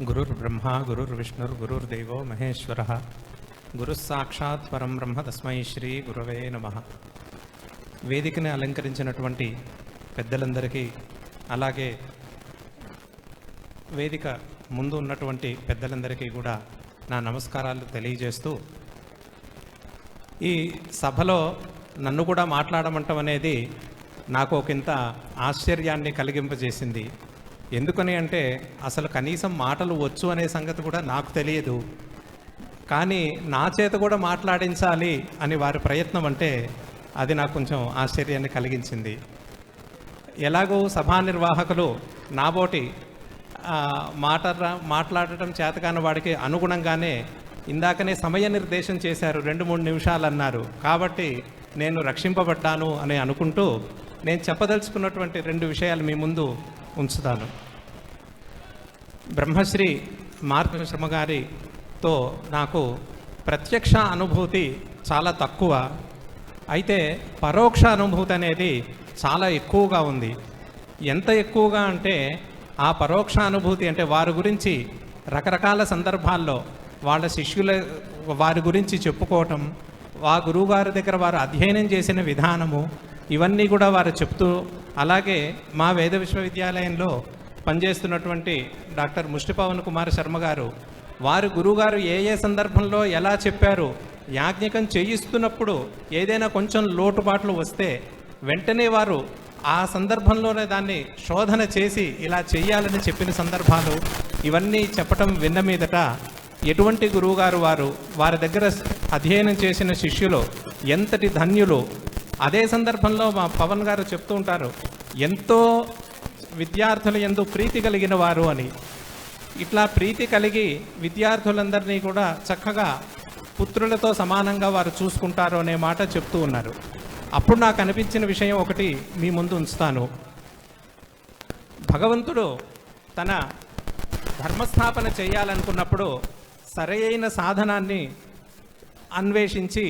గురుర్బ్రహ్మ గురుర్విష్ణుర్ గురుర్దేవో మహేశ్వర. గురు సాక్షాత్ పరం బ్రహ్మ తస్మై శ్రీ గురవే నమ. వేదికని అలంకరించినటువంటి పెద్దలందరికీ అలాగే వేదిక ముందు ఉన్నటువంటి పెద్దలందరికీ కూడా నా నమస్కారాలు తెలియజేస్తూ ఈ సభలో నన్ను కూడా మాట్లాడమంటం అనేది నాకు ఒకంత ఆశ్చర్యాన్ని కలిగింపజేసింది. ఎందుకని అంటే అసలు కనీసం మాటలు వచ్చు అనే సంగతి కూడా నాకు తెలియదు. కానీ నా చేత కూడా మాట్లాడించాలి అని వారి ప్రయత్నం అంటే అది నాకు కొంచెం ఆశ్చర్యాన్ని కలిగించింది. ఎలాగో సభా నిర్వాహకులు నాబోటి మాట మాట్లాడటం చేతకాని వాడికి అనుగుణంగానే ఇందాకనే సమయ నిర్దేశం చేశారు రెండు మూడు నిమిషాలు అన్నారు కాబట్టి నేను రక్షింపబడ్డాను అని అనుకుంటూ నేను చెప్పదలుచుకున్నటువంటి రెండు విషయాలు మీ ముందు ఉంచుతాను. బ్రహ్మశ్రీ మార్గశ్రమ గారితో నాకు ప్రత్యక్ష అనుభూతి చాలా తక్కువ. అయితే పరోక్ష అనుభూతి అనేది చాలా ఎక్కువగా ఉంది. ఎంత ఎక్కువగా అంటే ఆ పరోక్ష అనుభూతి అంటే వారి గురించి రకరకాల సందర్భాల్లో వాళ్ళ శిష్యుల వారి గురించి చెప్పుకోవటం ఆ గురువుగారి దగ్గర వారు అధ్యయనం చేసిన విధానము ఇవన్నీ కూడా వారు చెప్తూ అలాగే మా వేద విశ్వవిద్యాలయంలో పనిచేస్తున్నటువంటి డాక్టర్ ముష్టిపవన్ కుమార్ శర్మ గారు వారి గురువుగారు ఏ ఏ సందర్భంలో ఎలా చెప్పారు యాజ్ఞికం చేయిస్తున్నప్పుడు ఏదైనా కొంచెం లోటుపాట్లు వస్తే వెంటనే వారు ఆ సందర్భంలోనే దాన్ని శోధన చేసి ఇలా చేయాలని చెప్పిన సందర్భాలు ఇవన్నీ చెప్పటం విన్న మీదట ఎటువంటి గురువుగారు వారు వారి దగ్గర అధ్యయనం చేసిన శిష్యులు ఎంతటి ధన్యులు అదే సందర్భంలో మా పవన్ గారు చెప్తూ ఉంటారు ఎంతో విద్యార్థులు ఎందు ప్రీతి కలిగిన వారు అని. ఇట్లా ప్రీతి కలిగి విద్యార్థులందరినీ కూడా చక్కగా పుత్రులతో సమానంగా వారు చూసుకుంటారు అనే మాట చెప్తూ ఉన్నారు. అప్పుడు నాకు అనిపించిన విషయం ఒకటి మీ ముందు ఉంచుతాను. భగవంతుడు తన ధర్మస్థాపన చేయాలనుకున్నప్పుడు సరైన సాధనాన్ని అన్వేషించి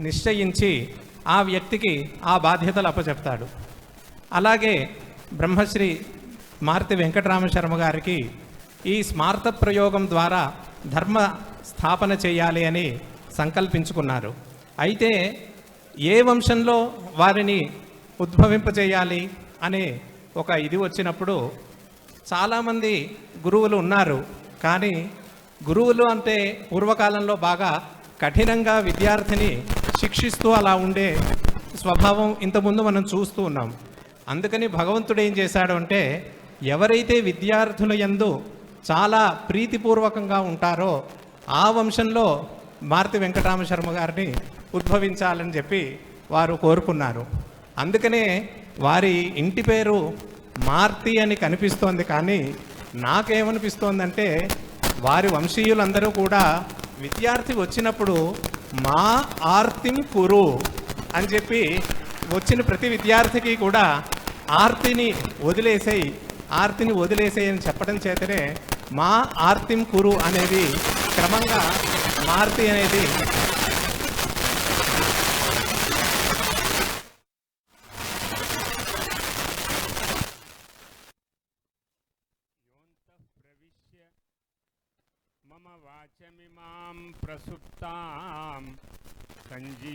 నిశ్చయించి ఆ వ్యక్తికి ఆ బాధ్యతలు అప్పచెప్తాడు. అలాగే బ్రహ్మశ్రీ మారుతి వెంకటరామ శర్మ గారికి ఈ స్మార్త ప్రయోగం ద్వారా ధర్మ స్థాపన చేయాలి అని సంకల్పించుకున్నారు. అయితే ఏ వంశంలో వారిని ఉద్భవింపచేయాలి అనే ఒక ఇది వచ్చినప్పుడు చాలామంది గురువులు ఉన్నారు. కానీ గురువులు అంటే పూర్వకాలంలో బాగా కఠినంగా విద్యార్థిని శిక్షిస్తూ అలా ఉండే స్వభావం ఇంతకుముందు మనం చూస్తూ ఉన్నాం. అందుకని భగవంతుడు ఏం చేశాడు అంటే ఎవరైతే విద్యార్థుల యందు చాలా ప్రీతిపూర్వకంగా ఉంటారో ఆ వంశంలో మారుతి వెంకటరామ శర్మ గారిని ఉద్భవించాలని చెప్పి వారు కోరుకున్నారు. అందుకనే వారి ఇంటి పేరు మార్తి అని కనిపిస్తోంది కానీ నాకేమనిపిస్తోందంటే వారి వంశీయులందరూ కూడా విద్యార్థి వచ్చినప్పుడు మా ఆర్తిం కురు అని చెప్పి వచ్చిన ప్రతి విద్యార్థికి కూడా ఆర్తిని వదిలేసేయి ఆర్తిని వదిలేసేయి అని చెప్పడం చేతనే మా ఆర్తిం కురు అనేది క్రమంగా మార్తి అనేది मम वाचमिमां प्रसुप्तां। सञ्जी